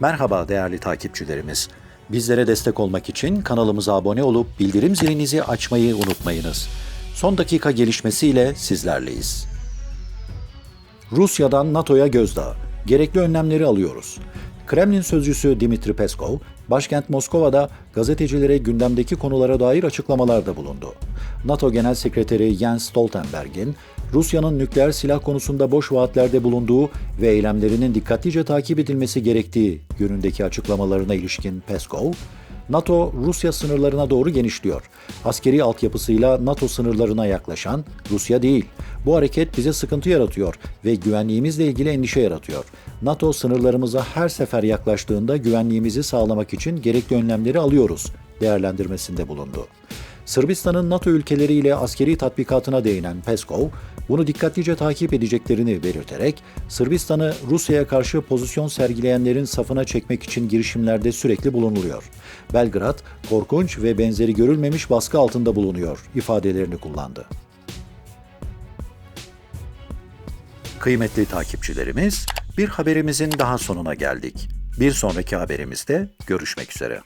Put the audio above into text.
Merhaba değerli takipçilerimiz. Bizlere destek olmak için kanalımıza abone olup bildirim zilinizi açmayı unutmayınız. Son dakika gelişmesiyle sizlerleyiz. Rusya'dan NATO'ya gözdağı. Gerekli önlemleri alıyoruz. Kremlin sözcüsü Dimitri Peskov, başkent Moskova'da gazetecilere gündemdeki konulara dair açıklamalarda bulundu. NATO Genel Sekreteri Jens Stoltenberg'in Rusya'nın nükleer silah konusunda boş vaatlerde bulunduğu ve eylemlerinin dikkatlice takip edilmesi gerektiği yönündeki açıklamalarına ilişkin Peskov, NATO Rusya sınırlarına doğru genişliyor. Askeri altyapısıyla NATO sınırlarına yaklaşan Rusya değil. Bu hareket bize sıkıntı yaratıyor ve güvenliğimizle ilgili endişe yaratıyor. NATO sınırlarımıza her sefer yaklaştığında güvenliğimizi sağlamak için gerekli önlemleri alıyoruz değerlendirmesinde bulundu. Sırbistan'ın NATO ülkeleriyle askeri tatbikatına değinen Peskov, bunu dikkatlice takip edeceklerini belirterek, Sırbistan'ı Rusya'ya karşı pozisyon sergileyenlerin safına çekmek için girişimlerde sürekli bulunuluyor. Belgrad, korkunç ve benzeri görülmemiş baskı altında bulunuyor ifadelerini kullandı. Kıymetli takipçilerimiz, bir haberimizin daha sonuna geldik. Bir sonraki haberimizde görüşmek üzere.